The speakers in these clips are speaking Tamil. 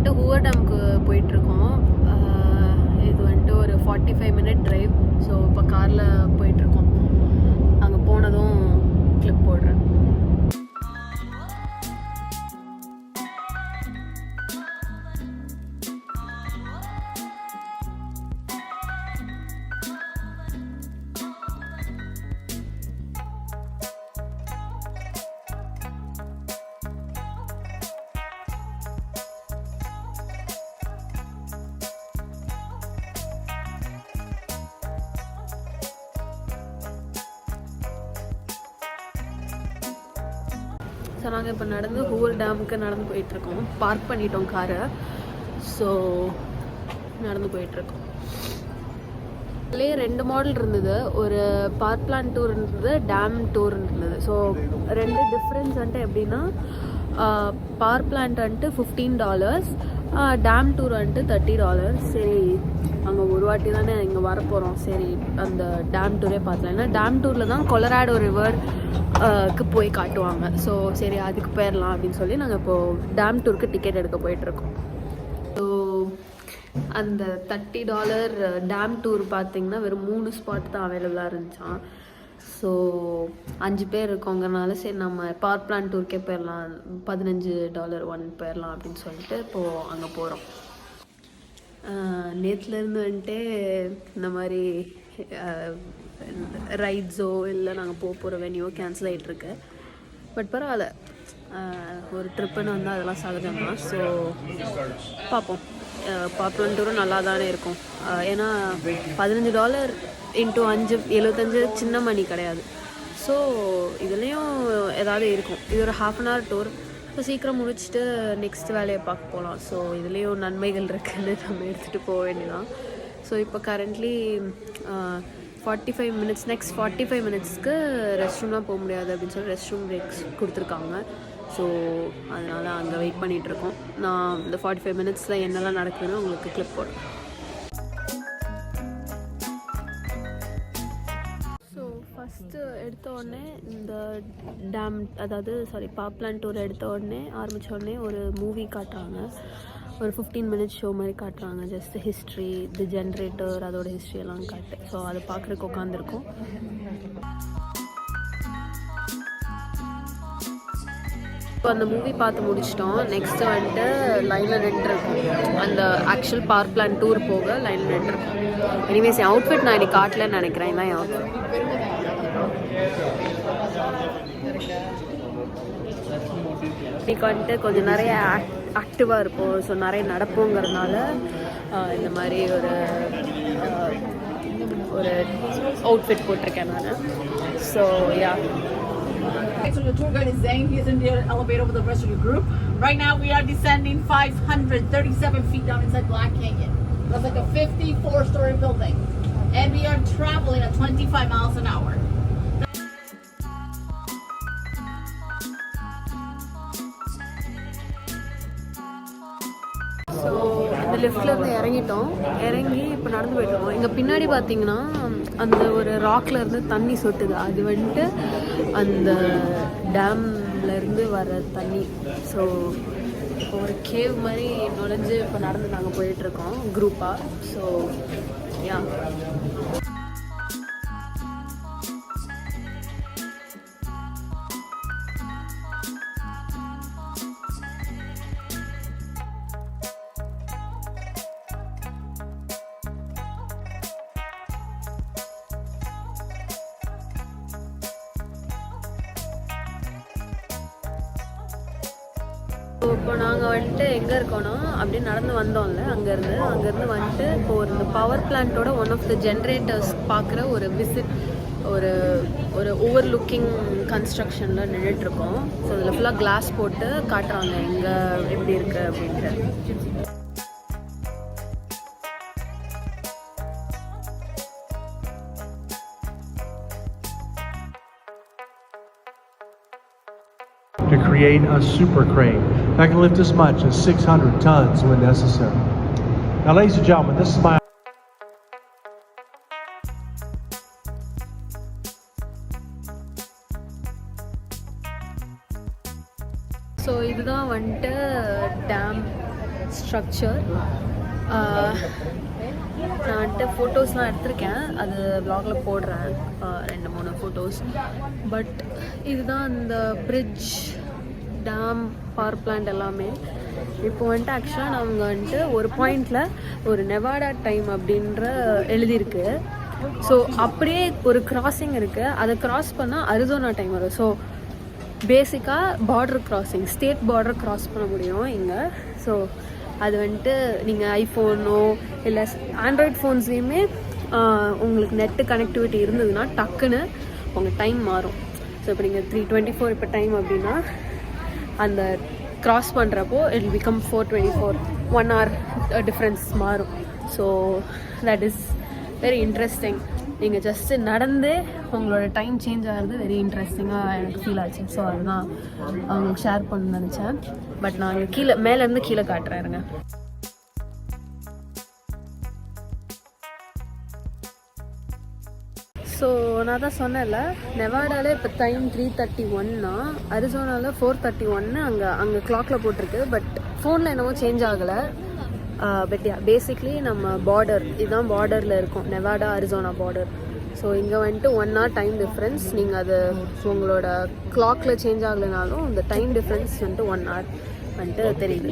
வந்துட்டு ஹூவர் டேமுக்கு போயிட்டுருக்கோம். இது வந்துட்டு ஒரு forty five minute drive so இப்போ காரில் போயிட்டுருக்கோம். அங்கே போனதும் கிளிப் போடுறேன். ஸோ நாங்கள் இப்போ நடந்து ஹூவர் டேமுக்கு நடந்து போயிட்டுருக்கோம். பார்க் பண்ணிட்டோம் காரை. ஸோ நடந்து போயிட்டுருக்கோம். அதுலேயே ரெண்டு மாடல் இருந்தது. ஒரு பார்க் பிளான் டூர் இருந்தது டேம் டூர் இருந்தது. ஸோ ரெண்டு டிஃப்ரென்ஸ் வந்துட்டு எப்படின்னா பார்க் பிளான்ட் வந்துட்டு ஃபிஃப்டீன் டாலர்ஸ் டேம் டூர் வந்துட்டு தேர்ட்டி டாலர்ஸ் சரி அங்கே ஒரு வாட்டி தானே இங்கே வரப்போகிறோம் சரி அந்த டேம் டூரே பார்க்கலாம். ஏன்னா டேம் டூரில் தான் கொலராடோ ரிவர் க்கு போய் காட்டுவாங்க. ஸோ சரி அதுக்கு போயிடலாம் அப்படின்னு சொல்லி நாங்கள் இப்போது டேம் டூருக்கு டிக்கெட் எடுக்க போயிட்டுருக்கோம். ஸோ அந்த தேர்ட்டி டாலர் டேம் டூர் பார்த்தீங்கன்னா வெறும் மூணு ஸ்பாட் தான் அவைலபிளாக இருந்துச்சான் ஸோ அஞ்சு பேர் இருக்கோங்கிறனால சரி நம்ம பவர் பிளான் டூருக்கே போயிடலாம் பதினஞ்சு டாலர் ஒன் போயிடலாம் அப்படின்னு சொல்லிட்டு இப்போது அங்கே போகிறோம் நேற்றுலேருந்து வந்துட்டு இந்த மாதிரி ரைட்ஸோ இல்லை நாங்கள் போக போகிற வெனியோ கேன்சல் ஆகிட்டுருக்கு பட் பரவாயில்ல. ஒரு ட்ரிப்புன்னு வந்தால் அதெல்லாம் சகஜம் தான். ஸோ பார்ப்போம். பார்ப்போம். டூரும் நல்லா தானே இருக்கும் ஏன்னா பதினஞ்சு டாலர் இன்ட்டு அஞ்சு எழுபத்தஞ்சு சின்ன மணி கிடையாது. ஸோ இதுலேயும் ஏதாவது இருக்கும். இது ஒரு ஹாஃப் அன் ஹவர் டூர் இப்போ சீக்கிரம் முடிச்சுட்டு நெக்ஸ்ட் வேலையை பார்க்க போகலாம். ஸோ இதுலேயும் நன்மைகள் இருக்குன்னு நம்ம எடுத்துகிட்டு போக வேண்டியதான் ஸோ இப்போ currently forty five minutes next forty five மினிட்ஸ்க்கு ரெஸ்ட் ரூம்லாம் போக முடியாது அப்படின்னு சொல்லி ரெஸ்ட் ரூம் பிரேக்ஸ் கொடுத்துருக்காங்க. ஸோ அதனால் அங்கே வெயிட் பண்ணிகிட்ருக்கோம் நான் இந்த ஃபார்ட்டி ஃபைவ் மினிட்ஸில் என்னெல்லாம் நடக்குதுன்னு உங்களுக்கு கிளிப் போடுறேன். ஸோ ஃபஸ்ட்டு எடுத்த உடனே இந்த டேம் அதாவது சாரி பாப்லான் டூர் எடுத்த உடனே ஆரம்பித்த உடனே ஒரு மூவி காட்டுறாங்க. ஒரு ஃபிஃப்டீன் மினிட்ஸ் ஷோ மாதிரி காட்டுறாங்க. ஜஸ்ட் ஹிஸ்ட்ரி தி ஜென்ரேட்டர் அதோட ஹிஸ்ட்ரி எல்லாம் காட்டு. ஸோ அதை பார்க்குறதுக்கு உட்காந்துருக்கோம் இப்போ அந்த மூவி பார்த்து முடிச்சிட்டோம். நெக்ஸ்ட் வந்துட்டு லைனில் நின்றுருக்கோம். அந்த ஆக்சுவல் பார்க் பிளான் டூர் போக லைனில் நின்றுருக்கோம். எனிவேஸ் என் அவுட்ஃபிட் நான் இன்னைக்கு காட்டலன்னு நினைக்கிறேன். இதான் என் outfit. இன்னைக்கு வந்துட்டு கொஞ்சம் நிறைய ஆக்டிவாக இருப்போம் ஸோ நிறைய நடப்போங்கிறதுனால ஆஹ், இந்த மாதிரி ஒரு ஆஹ், ஒரு அவுட்ஃபிட் போட்டிருக்கேன் நான் so yeah So the tour guide is Zane. He's in the elevator with the rest of the group. Right now, we are descending 537 feet down inside Black Canyon. That's like a 54-story building, and we are traveling at 25 miles an hour. லிஃப்ட்ல இருந்து இறங்கிட்டோம். இறங்கி இப்போ நடந்து போயிட்டோம் எங்கள் பின்னாடி பார்த்தீங்கன்னா அந்த ஒரு ராக்ல இருந்து தண்ணி சொட்டுது. அது வந்துட்டு அந்த டேம்ல இருந்து வர தண்ணி. ஸோ ஒரு கேவ் மாதிரி நுழைஞ்சு இப்போ நடந்து நாங்கள் போயிட்டுருக்கோம் குரூப்பாக ஸோ யா இப்போ நாங்கள் வந்துட்டு எங்கே இருக்கோனோ அப்படியே நடந்து வந்தோம்ல அங்கேருந்து. அங்கேருந்து வந்துட்டு இப்போ ஒரு இந்த பவர் பிளான்ட்டோட ஒன் ஆஃப் த ஜென்ரேட்டர்ஸ் பார்க்குற ஒரு விசிட் ஒரு ஒரு ஓவர் லுக்கிங் கன்ஸ்ட்ரக்ஷனில் நின்றுட்டுருக்கோம் ஸோ இதில் ஃபுல்லாக கிளாஸ் போட்டு காட்டுறாங்க எங்கே எப்படி இருக்குது அப்படின்ட்டு. To create a super crane that can lift as much as 600 tons when necessary. Now, ladies and gentlemen, this is my so இதுதான் வந்துட்டு டேம் ஸ்ட்ரக்சர் நான் வந்துட்டு ஃபோட்டோஸ்லாம் எடுத்திருக்கேன் அது vlogல போடுறேன் ரெண்டு மூணு ஃபோட்டோஸ் பட் இதுதான் அந்த பிரிட்ஜ் டேம் பவர் பிளான்ட் எல்லாமே. இப்போ வந்துட்டு ஆக்சுவலாக நாங்கள் வந்துட்டு ஒரு பாயிண்டில் ஒரு நெவாடா டைம் அப்படின்ற எழுதியிருக்கு. ஸோ அப்படியே ஒரு கிராசிங் இருக்குது அதை கிராஸ் பண்ணால் அரிசோனா டைம் வரும். ஸோ பேசிக்காக border crossing state border cross பண்ண முடியும் இங்கே. ஸோ அது வந்துட்டு நீங்கள் ஐஃபோனோ இல்லை ஆண்ட்ராய்ட் ஃபோன்ஸ்லேயுமே உங்களுக்கு நெட்டு கனெக்டிவிட்டி இருந்ததுன்னா டக்குன்னு உங்கள் டைம் மாறும். ஸோ இப்போ நீங்கள் த்ரீ டுவெண்ட்டி ஃபோர் இப்போ டைம் அப்படின்னா அந்த கிராஸ் பண்ணுறப்போ it become four twenty four one hour difference மாறும். So that is very interesting நீங்கள் ஜஸ்ட்டு நடந்து உங்களோட டைம் சேஞ்ச் ஆகிறது வெரி இன்ட்ரெஸ்டிங்காக எனக்கு ஃபீல் ஆச்சு. ஸோ அதுதான் அவங்களுக்கு ஷேர் பண்ண நினச்சேன். பட் நான் கீழே மேலேருந்து கீழே காட்டுறேன் இருங்க. ஸோ நான் தான் சொன்னேன்ல நெவாடாவில் இப்போ டைம் த்ரீ தேர்ட்டி ஒன்னா அரிசோனாவில் ஃபோர் தேர்ட்டி ஒன்னு அங்கே அங்கே கிளாக்கில் போட்டிருக்கு. பட் ஃபோனில் என்னவோ சேஞ்ச் ஆகலை. பட் பேசிக்லி நம்ம பார்டர் இதுதான் பார்டரில் இருக்கும். நெவாடா அரிசோனா பார்டர் ஸோ இங்கே வந்துட்டு ஒன் ஹவர் டைம் டிஃப்ரென்ஸ் நீங்கள் அது உங்களோட கிளாக்கில் சேஞ்ச் ஆகலைனாலும் இந்த டைம் டிஃப்ரென்ஸ் வந்துட்டு ஒன் ஹவர் வந்துட்டு தெரியுது.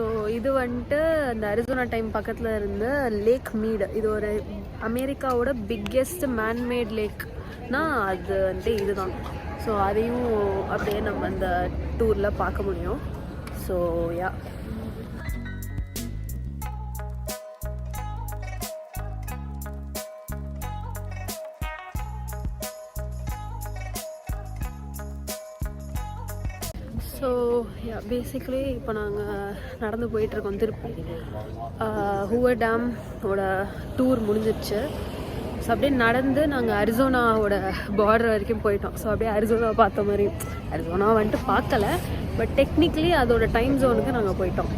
ஸோ இது வந்துட்டு அந்த அரிசோனா டைம் பக்கத்தில் இருந்த லேக் மீடு இது ஒரு அமெரிக்காவோட பிக்கெஸ்ட் மேன்மேட் லேக்னா அது வந்துட்டு இதுதான். ஸோ அதையும் அப்படியே நம்ம அந்த டூரில் பார்க்க முடியும். ஸோ யா ஸோ பேசிக்கலி இப்போ நாங்கள் நடந்து போயிட்டுருக்கோம் திருப்பி. ஹூவர் டேமோட டூர் முடிஞ்சிடுச்சு. ஸோ அப்படியே நடந்து நாங்கள் அரிசோனாவோட பார்டர் வரைக்கும் போயிட்டோம். ஸோ அப்படியே அரிசோனா பார்த்த மாதிரி. அரிசோனா வந்துட்டு பார்க்கல பட் டெக்னிக்கலி அதோட டைம் ஜோனுக்கு நாங்கள் போயிட்டோம்.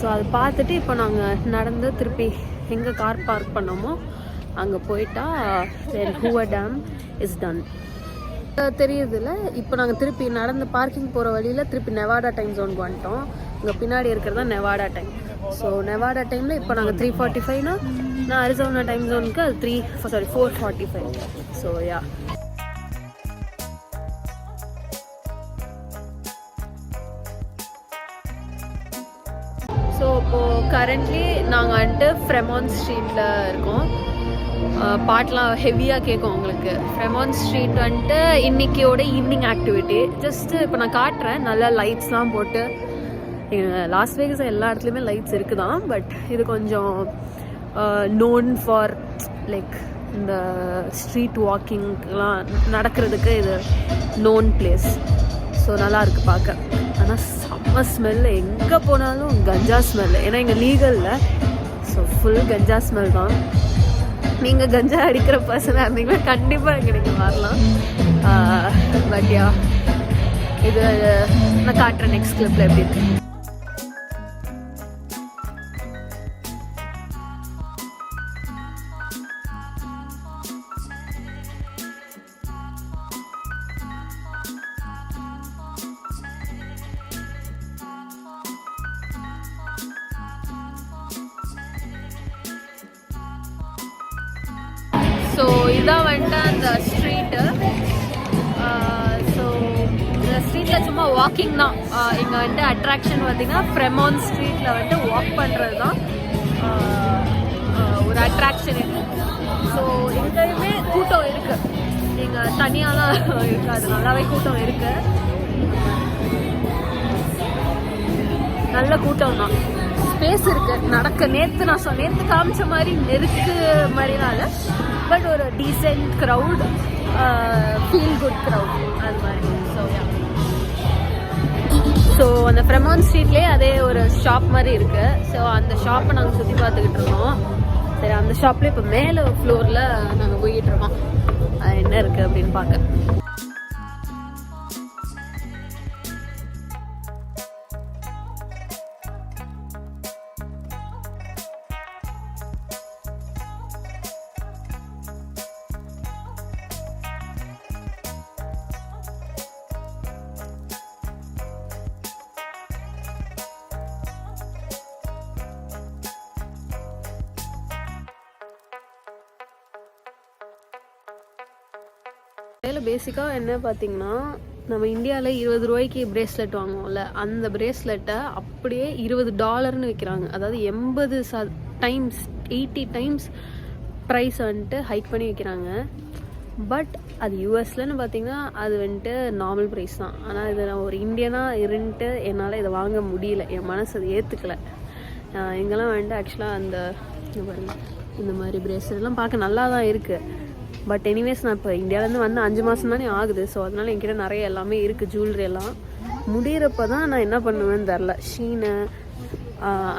ஸோ அதை பார்த்துட்டு இப்போ நாங்கள் நடந்து திருப்பி எங்கே கார் பார்க் பண்ணோமோ அங்கே போயிட்டா then Hoover dam is done தெரியுதுல்ல இப்போ நாங்கள் திருப்பி நடந்து பார்க்கிங் போகிற வழியில் திருப்பி நெவாடா டைம் ஜோனுக்கு வந்துட்டோம். இங்கே பின்னாடி இருக்கிறது தான் நெவாடா டைம் ஸோ நெவாடா டைமில் இப்போ நாங்கள் த்ரீ ஃபார்ட்டி ஃபைவ்னா நான் அரிசோனா டைம் ஜோனுக்கு அது three sorry four forty five so ya so இப்போது கரண்ட்லி நாங்கள் வந்துட்டு ஃப்ரெமான் ஸ்ட்ரீட்டில் இருக்கோம். பாட்டெலாம் ஹெவியாக கேட்கும் உங்களுக்கு ஃப்ரெமான் ஸ்ட்ரீட் வந்துட்டு இன்னைக்கியோட ஈவினிங் ஆக்டிவிட்டி ஜஸ்ட்டு இப்போ நான் காட்டுறேன். நல்லா லைட்ஸ்லாம் போட்டு லாஸ் வேகஸ் எல்லா இடத்துலையுமே லைட்ஸ் இருக்குதான். பட் இது கொஞ்சம் நோன் ஃபார் லைக் இந்த ஸ்ட்ரீட் வாக்கிங்லாம் நடக்கிறதுக்கு இது நோன் பிளேஸ் ஸோ நல்லா இருக்குது பார்க்க. ஆனால் செம்ம ஸ்மெல்லு எங்கே போனாலும் கஞ்சா ஸ்மெல் ஏன்னா இங்கே லீகலில் ஸோ ஃபுல் கஞ்சா ஸ்மெல் தான். நீங்கள் கஞ்சா அடிக்கிற பர்சனாக இருந்தீங்கன்னா கண்டிப்பாக எங்களுக்கு நீங்கள் வரலாம் பட் யா இது நான் காட்டுறேன் நெக்ஸ்ட் கிளிப்பில் எப்படி இருக்கு வாக்கிங் தான். இங்கே வந்துட்டு அட்ராக்ஷன் பார்த்தீங்கன்னா ஃப்ரெமான் ஸ்ட்ரீட்டில் வந்துட்டு வாக் பண்ணுறது தான். ஒரு அட்ராக்ஷன் ஸோ எங்கேயுமே கூட்டம் இருக்குது நீங்கள் தனியாலாம் இருக்காது. நல்லாவே கூட்டம் இருக்குது நல்ல கூட்டம் தான். ஸ்பேஸ் இருக்கு. நடக்க நேற்று நான் சொன்ன நேற்று காமிச்ச மாதிரி நெருக்கு மாதிரிலாம் இல்லை. பட் ஒரு decent crowd feel good crowd அது மாதிரி. ஸோ யா ஸோ அந்த ஃப்ரெமோன் ஸ்ட்ரீட்லேயே அதே ஒரு ஷாப் மாதிரி இருக்கு. ஸோ அந்த ஷாப்பை நாங்கள் சுற்றி பார்த்துக்கிட்டு இருக்கோம் சரி அந்த ஷாப்லேயே இப்போ மேலே ஃப்ளோரில் நாங்கள் போய்கிட்டு இருக்கோம். அது என்ன இருக்குது அப்படின்னு பார்க்க. கடையில் பேசிக்காக என்ன பார்த்தீங்கன்னா நம்ம இந்தியாவில் இருபது ரூபாய்க்கு பிரேஸ்லெட் வாங்குவோம்ல அந்த பிரேஸ்லெட்டை அப்படியே இருபது டாலர்னு விற்கிறாங்க அதாவது எண்பது ச டைம்ஸ் எயிட்டி டைம்ஸ் ப்ரைஸ் வந்துட்டு ஹைக் பண்ணி விற்கிறாங்க பட் அது யூஎஸ்லன்னு பார்த்தீங்கன்னா அது வந்துட்டு நார்மல் ப்ரைஸ் தான். ஆனால் இது நான் ஒரு இந்தியனாக இருந்துட்டு என்னால் இதை வாங்க முடியல. என் மனசு அதை ஏற்றுக்கலை எங்கெல்லாம் வந்துட்டு ஆக்சுவலாக அந்த இந்த மாதிரி பிரேஸ்லெட்லாம் பார்க்க நல்லா தான் இருக்குது பட் எனிவேஸ் நான் இப்போ இந்தியாவிலேருந்து வந்து அஞ்சு மாதம் தானே ஆகுது. ஸோ அதனால் என்கிட்ட நிறைய எல்லாமே இருக்குது ஜுவல்லரி எல்லாம். முடியிறப்ப தான் நான் என்ன பண்ணுவேன்னு தெரில ஷீனை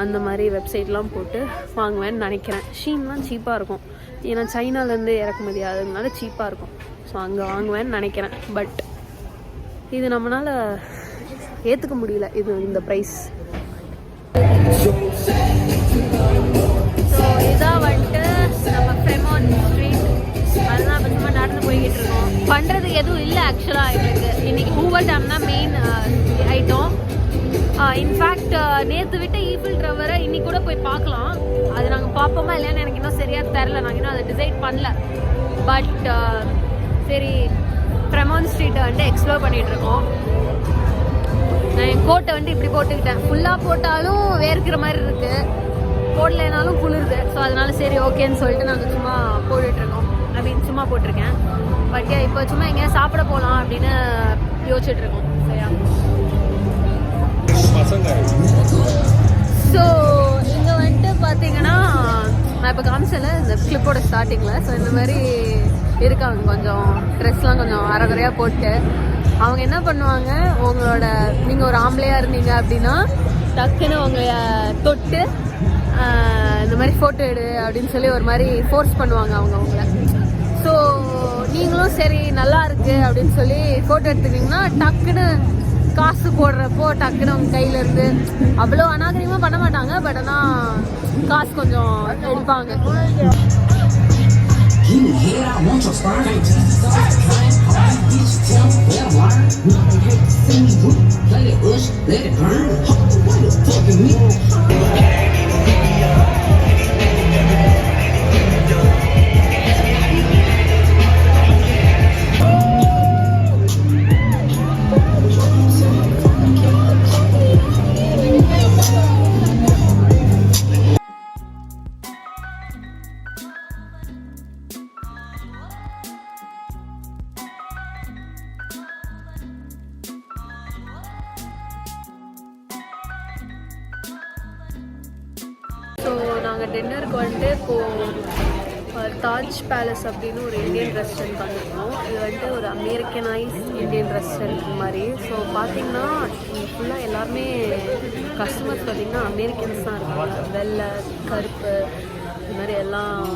அந்த மாதிரி வெப்சைட்லாம் போட்டு வாங்குவேன்னு நினைக்கிறேன். ஷீன்லாம் சீப்பாக இருக்கும். ஏன்னா சைனாலேருந்து இறக்குமதி ஆகுதுனால சீப்பாக இருக்கும். ஸோ அங்கே வாங்குவேன்னு நினைக்கிறேன். பட் இது நம்மளால் ஏற்றுக்க முடியல இது இந்த ப்ரைஸ் ஸோ இதான் வந்துட்டு நம்ம ஃப்ரெமான் போய்கிட்டு இருக்கோம். பண்ணுறது எதுவும் இல்லை ஆக்சுவலாக எங்களுக்கு. இன்னைக்கு ஹூவர் டேம் தான் மெயின் ஐட்டம் இன்ஃபேக்ட் நேற்று விட்ட ஈஃபில் ட்ரவரை இன்னைக்கு கூட போய் பார்க்கலாம். அது நாங்கள் பார்ப்போமா இல்லையான்னு எனக்கு இன்னும் சரியாக தெரில நாங்கள் இன்னும் அதை டிசைட் பண்ணல. பட் சரி ஃப்ரெமான் ஸ்ட்ரீட்டை வந்துட்டு எக்ஸ்ப்ளோர் பண்ணிகிட்டு இருக்கோம். நான் என் கோட்டை வந்து இப்படி போட்டுக்கிட்டேன். ஃபுல்லாக போட்டாலும் வேர்க்கிற மாதிரி இருக்குது போடலைனாலும் குளிருது. ஸோ அதனால சரி ஓகேன்னு சொல்லிட்டு நாங்கள் சும்மா போட்டுட்ருக்கோம் அப்படின்னு சும்மா போட்டிருக்கேன். பட் இப்போ சும்மா எங்கேயா சாப்பிட போகலாம் அப்படின்னு யோசிச்சுட்டு இருக்கோம். சரியா ஸோ இங்கே வந்துட்டு பார்த்தீங்கன்னா நான் இப்போ காமிச்சல இந்த கிளிப்போட ஸ்டார்டிங்கில் ஸோ இந்த மாதிரி இருக்காங்க கொஞ்சம். ட்ரெஸ்லாம் கொஞ்சம் அரைகுறையாக போட்டு. அவங்க என்ன பண்ணுவாங்க? உங்களோட நீங்கள் ஒரு ஆம்பளையாக இருந்தீங்க அப்படின்னா டக்குன்னு உங்களை தொட்டு இந்த மாதிரி ஃபோட்டோ எடு அப்படின்னு சொல்லி ஒரு மாதிரி ஃபோர்ஸ் பண்ணுவாங்க அவங்க அவங்கள ஸோ நீங்களும் சரி நல்லா இருக்கு அப்படின்னு சொல்லி ஃபோட்டோ எடுத்துக்கிட்டிங்கன்னா டக்குன்னு காசு போடுறப்போ டக்குன்னு உங்கள் கையிலேருந்து அவ்வளோ அநாகரிகமாக பண்ண மாட்டாங்க பட் ஆனால் காசு கொஞ்சம் எடுப்பாங்க Let it burn. What the fuck is me? Taj அப்படின்னு ஒரு இந்தியன் ரெஸ்டாரண்ட் பண்ணியிருக்கோம் இது வந்துட்டு ஒரு அமெரிக்கனைஸ் இந்தியன் ரெஸ்டாரண்ட் மாதிரி. ஸோ பார்த்தீங்கன்னா ஃபுல்லாக எல்லாருமே கஸ்டமர்ஸ் பார்த்தீங்கன்னா அமெரிக்கன்ஸ் தான் இருக்காங்க. வெள்ளை கருப்பு இது மாதிரி எல்லாம்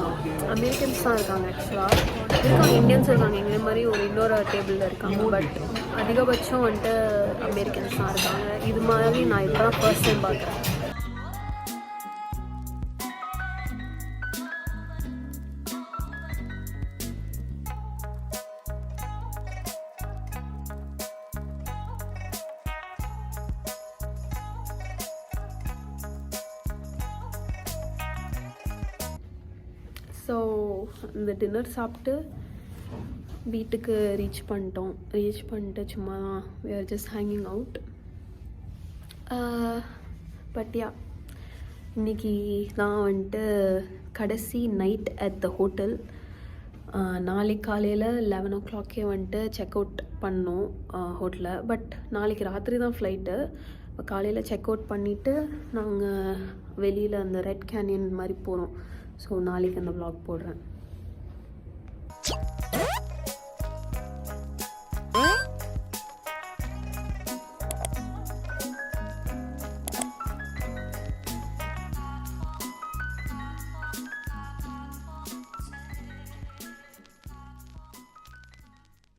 அமெரிக்கன்ஸ் தான் இருக்காங்க ஆக்சுவலாக இருக்காங்க இந்தியன்ஸ் இருக்காங்க. எங்களை மாதிரி ஒரு இன்னொரு டேபிளில் இருக்காங்க. பட் அதிகபட்சம் வந்துட்டு அமெரிக்கன்ஸ் தான் இருக்காங்க. இது மாதிரி நான் இப்போ தான் ஃபர்ஸ்ட் டைம் பார்க்குறேன். ஸோ இந்த டின்னர் சாப்பிட்டு வீட்டுக்கு ரீச் பண்ணிட்டோம். ரீச் பண்ணிட்டு சும்மா we are just hanging out பட்டியா இன்றைக்கி இன்னைக்கு தான் வந்துட்டு கடைசி நைட் அட் த ஹோட்டல் நாளைக்கு காலையில் லெவன் ஓ கிளாக்கே வந்துட்டு செக் அவுட் பண்ணோம் uh, ஹோட்டலில் பட் நாளைக்கு ராத்திரி தான் ஃப்ளைட்டு இப்போ காலையில் செக் அவுட் பண்ணிவிட்டு நாங்கள் வெளியில் அந்த ரெட் கேனியன் மாதிரி போகிறோம் ஸோ நாளைக்கு அந்த ப்ளாக் போடுறேன்.